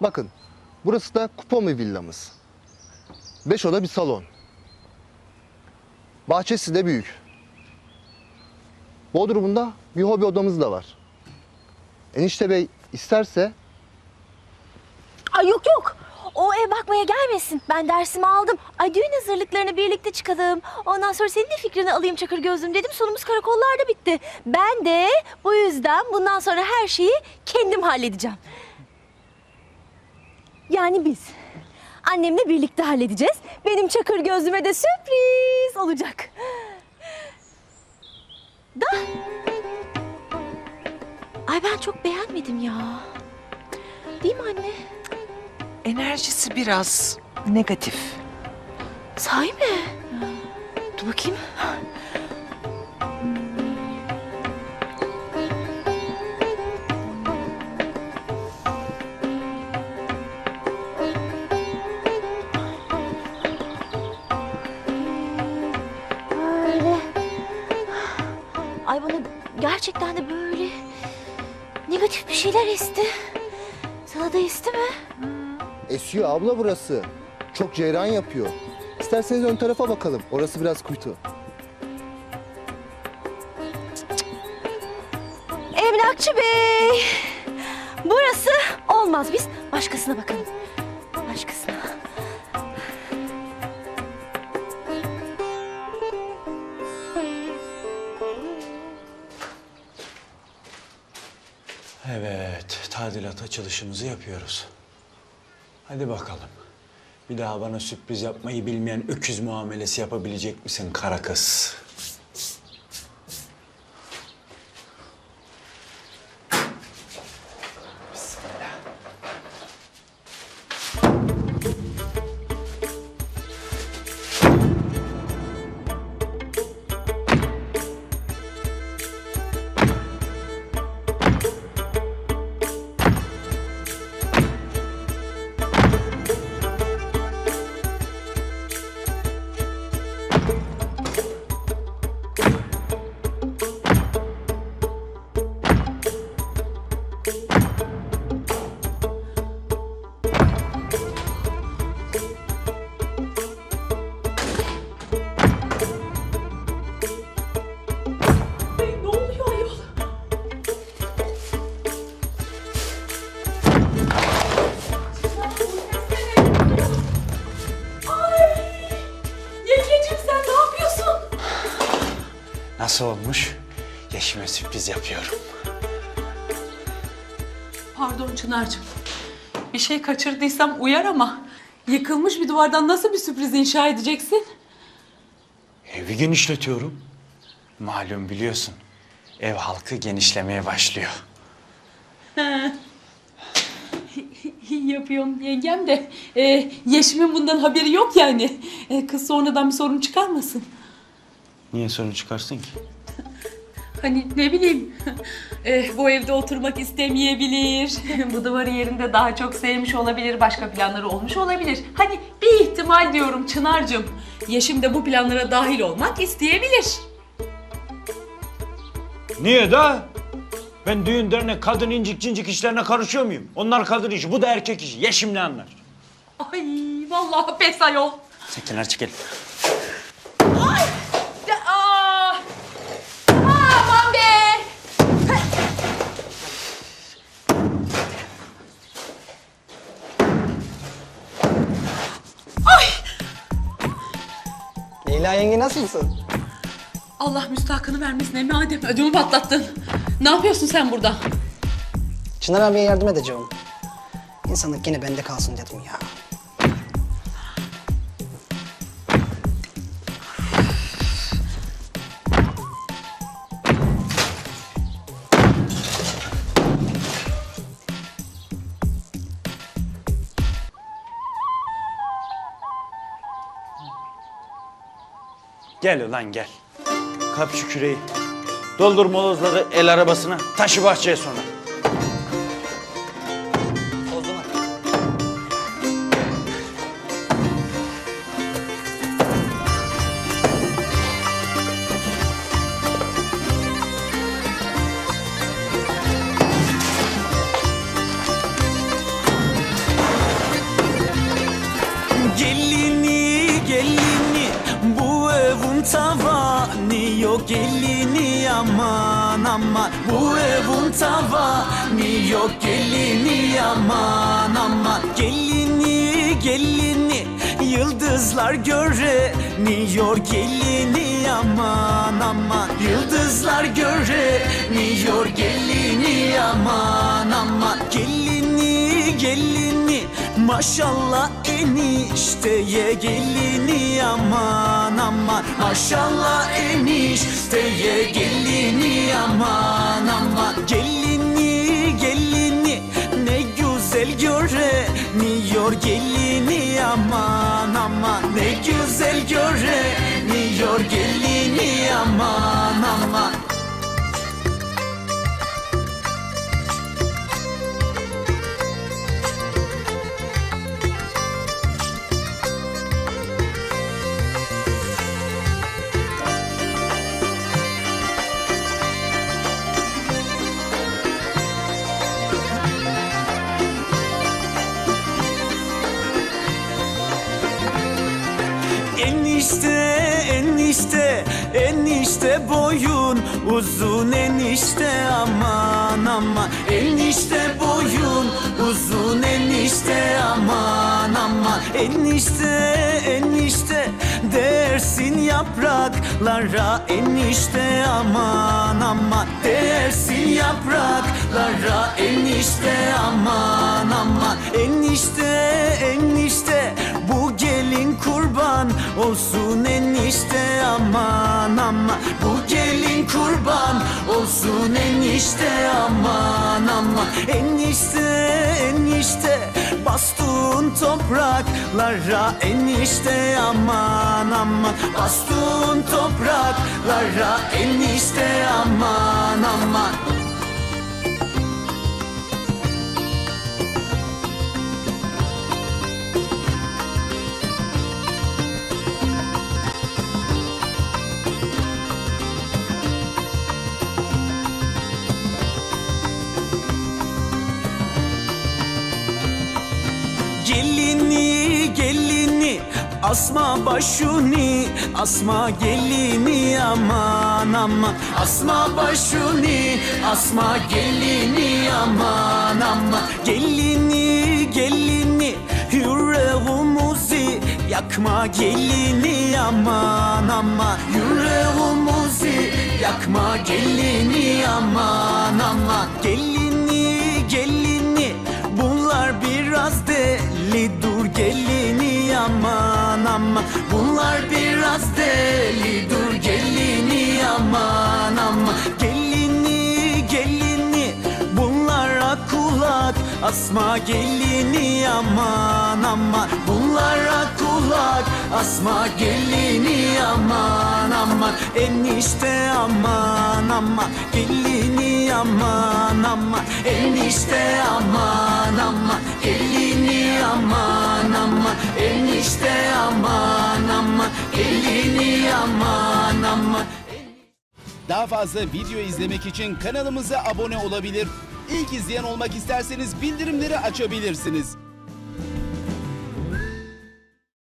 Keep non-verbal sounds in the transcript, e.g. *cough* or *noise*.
Bakın burası da Kupomi villamız. Beş oda bir salon. Bahçesi de büyük. Bodrum'unda bir hobi odamız da var. Enişte bey isterse Ay yok yok. O ev bakmaya gelmesin. Ben dersimi aldım. Ay düğün hazırlıklarına birlikte çıkalım. Ondan sonra senin de fikrini alayım Çakır Gözlüm dedim. Sonumuz karakollarda bitti. Ben de bu yüzden bundan sonra her şeyi kendim halledeceğim. Yani biz. Annemle birlikte halledeceğiz. Benim Çakır Gözlüm'e de sürpriz olacak. Da. Ay ben çok beğenmedim ya. Değil mi anne? Enerjisi biraz negatif. Sahi mi? Dur bakayım. Ay bana gerçekten de böyle negatif bir şeyler esti. Sana da esti mi? esiyor abla burası. Çok ceyran yapıyor. İsterseniz ön tarafa bakalım. Orası biraz kuytu. Emlakçı Bey. Burası olmaz. Biz başkasına bakalım. Evet, tadilat açılışımızı yapıyoruz. Hadi bakalım. Bir daha bana sürpriz yapmayı bilmeyen öküz muamelesi yapabilecek misin kara kız? Nasıl olmuş? Yeşime sürpriz yapıyorum. Pardon Çınar'cığım. Bir şey kaçırdıysam uyar ama yıkılmış bir duvardan nasıl bir sürpriz inşa edeceksin? Evi genişletiyorum. Malum biliyorsun. Ev halkı genişlemeye başlıyor. İyi yapıyorsun yengem de. E, Yeşim'in bundan haberi yok yani. E, kız sonradan bir sorun çıkarmasın. Niye sorun çıkarsın ki? *laughs* Hani ne bileyim *laughs* eh, bu evde oturmak istemeyebilir. *laughs* bu duvarı yerinde daha çok sevmiş olabilir. Başka planları olmuş olabilir. Hani bir ihtimal diyorum Çınar'cığım. Yeşim de bu planlara dahil olmak isteyebilir. Niye da? Ben düğün dernek kadın incik cincik işlerine karışıyor muyum? Onlar kadın işi, bu da erkek işi. Yeşim ne anlar? Ay vallahi pes ayol. Sen kenar çekil. Yenge nasılsın? Allah müstahakını vermesin Emre Adem. Ödümü patlattın. Ne yapıyorsun sen burada? Çınar abiye yardım edeceğim. İnsanlık yine bende kalsın dedim ya. Gel ulan gel. Kap şu küreği. Doldur molozları el arabasına. Taşı bahçeye sonra. Yok gelini aman aman. Bu evin tavanı yok gelini aman aman. Gelini gelini Yıldızlar göreniyor gelini aman aman. Yıldızlar göreniyor gelini aman aman. Gelini gelini maşallah enişteye gelini aman aman. Maşallah enişteye gelini aman aman. Gelini gelini ne güzel göreniyor gelini aman aman. Ne güzel göreniyor gelini aman aman Enişte, enişte, enişte boyun. Uzun enişte aman aman. Enişte boyun uzun enişte aman aman. Enişte, enişte dersin yapraklara. Enişte aman aman. Dersin yapraklara. Enişte aman aman. Enişte, enişte gelin kurban olsun enişte aman aman. Bu gelin kurban olsun enişte aman aman. Enişte enişte bastın topraklara. Enişte aman aman. Bastın topraklara. Enişte aman aman Gelini gelini asma başını asma gelini aman aman. Asma başını asma gelini aman aman. Gelini gelini yüreğimizi yakma gelini aman aman. Yüreğimizi yakma gelini aman aman. Gelini biraz deli. Dur gelini aman aman Gelini gelini bunlara kulak. Asma gelini aman aman Bunlara kulak. Asma gelini aman aman Enişte aman aman gelini aman aman Enişte aman aman gelini aman aman Enişte aman aman gelini aman aman Daha fazla video izlemek için kanalımıza abone olabilir. İlk izleyen olmak isterseniz bildirimleri açabilirsiniz.